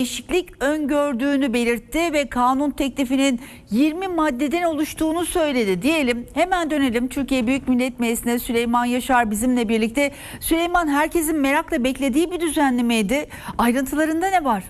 değişiklik öngördüğünü belirtti ve kanun teklifinin 20 maddeden oluştuğunu söyledi. Diyelim hemen dönelim Türkiye Büyük Millet Meclisi'ne Süleyman Yaşar bizimle birlikte. Süleyman herkesin merakla beklediği bir düzenlemeydi. Ayrıntılarında ne var?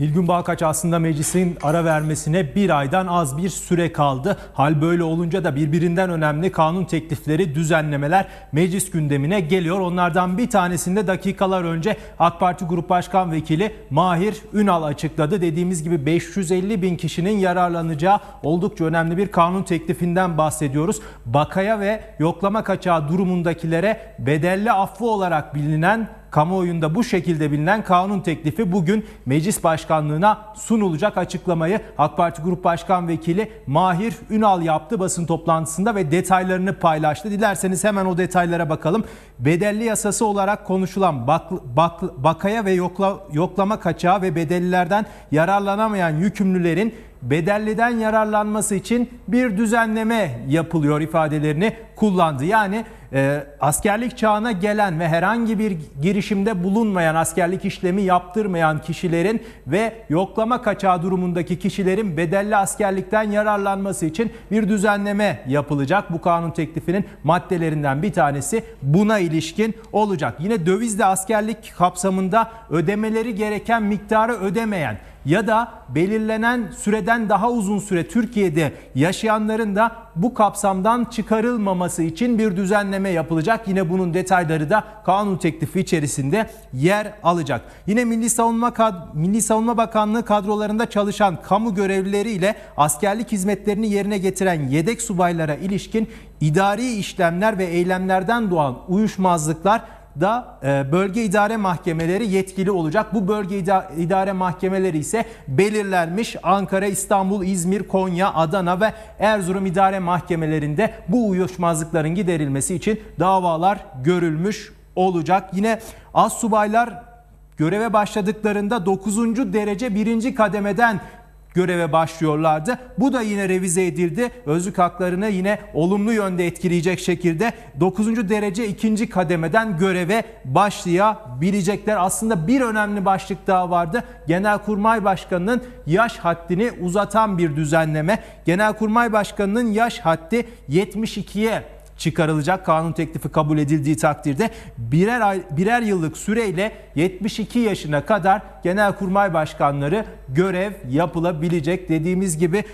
Nilgün Balkaç aslında meclisin ara vermesine bir aydan az bir süre kaldı. Hal böyle olunca da birbirinden önemli kanun teklifleri, düzenlemeler meclis gündemine geliyor. Onlardan bir tanesinde dakikalar önce AK Parti Grup Başkan Vekili Mahir Ünal açıkladı. Dediğimiz gibi 550 bin kişinin yararlanacağı oldukça önemli bir kanun teklifinden bahsediyoruz. Bakaya ve yoklama kaçağı durumundakilere bedelli affı olarak bilinen Kamuoyunda bu şekilde bilinen kanun teklifi bugün meclis başkanlığına sunulacak açıklamayı AK Parti Grup Başkan Vekili Mahir Ünal yaptı basın toplantısında ve detaylarını paylaştı. Dilerseniz hemen o detaylara bakalım. Bedelli yasası olarak konuşulan bak, bak, bakaya ve yokla, yoklama kaçağı ve bedellilerden yararlanamayan yükümlülerin bedelliden yararlanması için bir düzenleme yapılıyor ifadelerini kullandı. Yani e, askerlik çağına gelen ve herhangi bir girişimde bulunmayan, askerlik işlemi yaptırmayan kişilerin ve yoklama kaçağı durumundaki kişilerin bedelli askerlikten yararlanması için bir düzenleme yapılacak. Bu kanun teklifinin maddelerinden bir tanesi buna ilişkin olacak. Yine dövizle askerlik kapsamında ödemeleri gereken miktarı ödemeyen ya da belirlenen süreden daha uzun süre Türkiye'de yaşayanların da bu kapsamdan çıkarılmaması için bir düzenleme yapılacak. Yine bunun detayları da kanun teklifi içerisinde yer alacak. Yine Milli Savunma Kad- Milli Savunma Bakanlığı kadrolarında çalışan kamu görevlileri ile askerlik hizmetlerini yerine getiren yedek subaylara ilişkin idari işlemler ve eylemlerden doğan uyuşmazlıklar da e, bölge idare mahkemeleri yetkili olacak. Bu bölge ida- idare mahkemeleri ise belirlenmiş Ankara, İstanbul, İzmir, Konya, Adana ve Erzurum idare mahkemelerinde bu uyuşmazlıkların giderilmesi için davalar görülmüş olacak. Yine az subaylar göreve başladıklarında 9. derece 1. kademeden göreve başlıyorlardı. Bu da yine revize edildi. Özlük haklarını yine olumlu yönde etkileyecek şekilde 9. derece 2. kademeden göreve başlayabilecekler. Aslında bir önemli başlık daha vardı. Genelkurmay Başkanı'nın yaş haddini uzatan bir düzenleme. Genelkurmay Başkanı'nın yaş haddi 72'ye çıkarılacak. Kanun teklifi kabul edildiği takdirde birer ay, birer yıllık süreyle 72 yaşına kadar genelkurmay başkanları görev yapılabilecek dediğimiz gibi